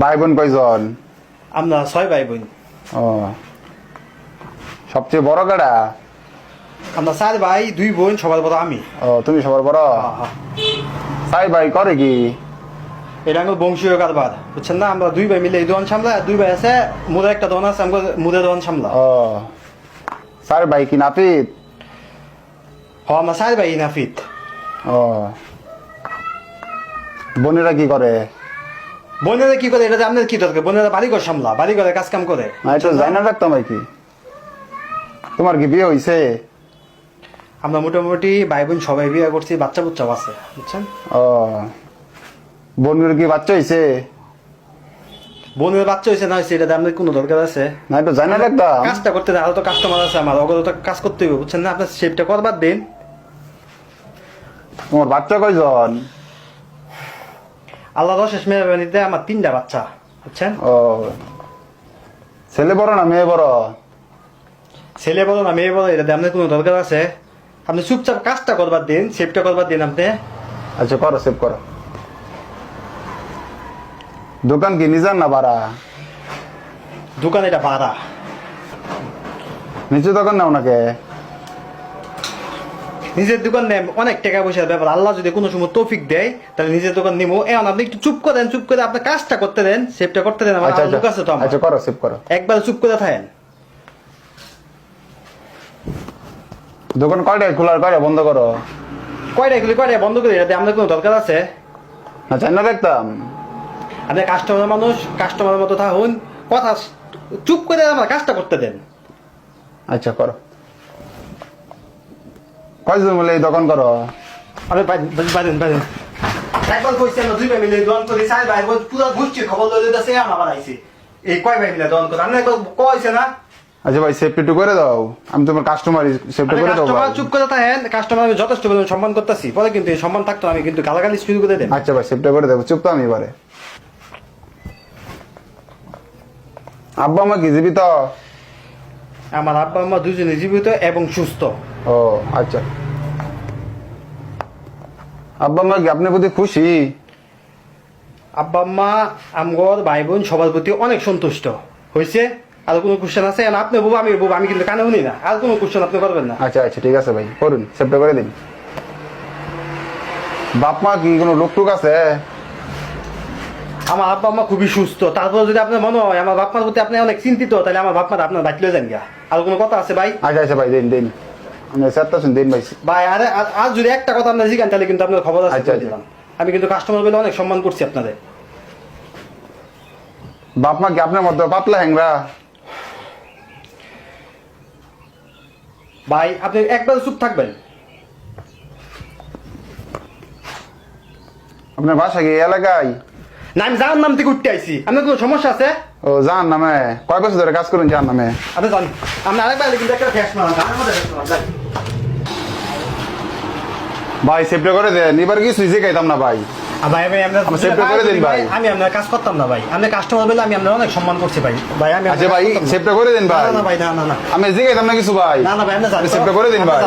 ভাই বোন কয়জন? আমরা ছয় ভাই বোন ও। সবচেয়ে বড় কাটা আমরা চার ভাই দুই বোন সবার বড় আমি। ও তুমি সবার বড়? সাই ভাই করে কি? এটা আমার বংশীয় কারবার বুঝছেন না? আমরা দুই ভাই মিলে এই দোকান সামলা দুই ভাই আছে মুদের একটা দোকান আছে আমরা মুদের দোকান সামলা ও। সার ভাই কি নাপিত হ আমরা চার ভাই নাফিত ও বোনেরা কি করে? বোনেরা কি করে? এটা আপনার কি দরকার? বোনেরা বাড়ি ঘর সামলা বাড়ি ঘরে কাজ কাম করে। না এটা না রাখতাম কি। তোমার কি বিয়ে হইছে? আমরা মোটামুটি ভাই বোন সবাই বিয়ে করছি বাচ্চা বুচ্চাও আছে বুঝছেন? ও বোনের কি বাচ্চা হইছে? বোনের বাচ্চা হয়েছে না হয়েছে এটা আপনার কোনো দরকার আছে? না এটা যাই না রাখতাম। কাজটা করতে আরও তো কাস্টমার আছে আমার তো কাজ করতে হবে বুঝছেন না? আপনার শেপটা করবার দিন। তোমার বাচ্চা কয়জন? আল্লাহ রশেষ মেহরবানিতে আমার তিনটা বাচ্চা বুঝছেন? ও। ছেলে বড় না মেয়ে বড়? ছেলে বলো না মেয়ে বলো এটা দিয়ে আপনার কোনো দরকার আছে? আপনি চুপচাপ কাজটা করবার দিন শেপটা করবার দিন আপনি। আচ্ছা করো সেভ করো। দোকান কি নিজান না ভাড়া? দোকান এটা ভাড়া। নিচে দোকান না নাকে নিজের দোকান নেন অনেক টাকা পয়সার ব্যাপার। আল্লাহ যদি কোনো সময় তৌফিক দেয় তাহলে নিজের দোকান নিবো। এখন আপনি একটু চুপ করে দেন চুপ করে আপনার কাজটা করতে দেন সেভটা করতে দেন আমার আচ্ছা লোক আছে তো আচ্ছা আচ্ছা করো সেভ করো। একবার চুপ করে থাকেন। দোকান কয়টায় খোলার কয়টা বন্ধ করো? কয়টা এগুলি কয়টা বন্ধ করে? এটা দিয়ে আপনার কোনো দরকার আছে? না চাই না দেখতাম। আপনি কাস্টমার মানুষ কাস্টমারের মতো থাকুন। কথা চুপ করে আমার কাজটা করতে দেন। আচ্ছা করো। কয়জন মিলে এই দোকান করো? আমি বাজেন বাজেন একবার কইছি আমরা দুই ভাই মিলে দোয়ান করি চার ভাই পুরো গোষ্ঠীর খবর লয়ে দিতেছে আমার আবার আইছে এই কয় ভাই মিলে দোয়ান করে আপনি একবার কইছে না? আচ্ছা ভাই সেফটি করে দাও। আমি তোমার কাস্টমার সেফটি করে দাও কাস্টমার চুপ করে থাকেন কাস্টমার আমি যথেষ্ট পরিমাণ সম্মান করতেছি। পরে কিন্তু এই সম্মান থাকতো আমি কিন্তু গালাগালি শুরু করে দেন আচ্ছা ভাই সেফটি করে দেবো চুপ তো আমি এবারে। আব্বা মা কি জীবিত? আমার আব্বা আম্মা দুজনে জীবিত এবং সুস্থ। ও আচ্ছা। আব্বা মা কি আপনার প্রতি খুশি? আব্বা আম্মা আমগর ভাই বোন সবার প্রতি অনেক সন্তুষ্ট। হয়েছে আর কোনো কোশ্চেন আছে? আর আপনি আমি আমি কিন্তু কানে শুনি না। আর কোনো কোশ্চেন আপনি করবেন না। আচ্ছা আচ্ছা ঠিক আছে ভাই করুন সেফটি করে দিন। বাপ মা কি কোনো লোক টুক আছে? আমার আব্বা আম্মা খুবই সুস্থ। তারপর যদি আপনার মনে হয় আমার বাপমার প্রতি আপনি অনেক চিন্তিত তাহলে আমার বাপমার আপনার বাঁচলে যান গা আর কোনো কথা আছে ভাই? আচ্ছা আচ্ছা ভাই দিন দিন। দিন ভাই ভাই আরে যদি একটা কথা আপনার জিগান তাহলে কিন্তু আপনার খবর আছে আচ্ছা, আচ্ছা। দিলাম। আমি কিন্তু কাস্টমার বলে অনেক সম্মান করছি আপনাদের। বাপ মা কি আপনার মধ্যে পাতলা হ্যাংরা? ভাই আপনি একবার চুপ থাকবেন। আপনার বাসা কি এলাকায়? না আমি নাম থেকে উঠতে আইছি। আপনার কোনো সমস্যা আছে? ও যান নামে। কয় বছর ধরে কাজ করুন যান নামে? আপনি জান আপনি আরেকবার কিন্তু একটা ফ্যাস মারান গানের মধ্যে ফ্যাস মারান, যান। ভাই সেফটি করে দেন। এবার কি সুইচে খাইতাম না ভাই। ভাই ভাই আমরা আমার করে দিন, ভাই। আমি আপনার কাজ করতাম না ভাই। আপনি কাস্টমার বলে আমি আপনার অনেক সম্মান করছি ভাই। ভাই আমি আচ্ছা ভাই। সেফটি করে দিন ভাই না, না ভাই না না আমি আমি জিগাইতাম না কিছু ভাই। না না ভাই আপনি সেফটি করে দিন ভাই।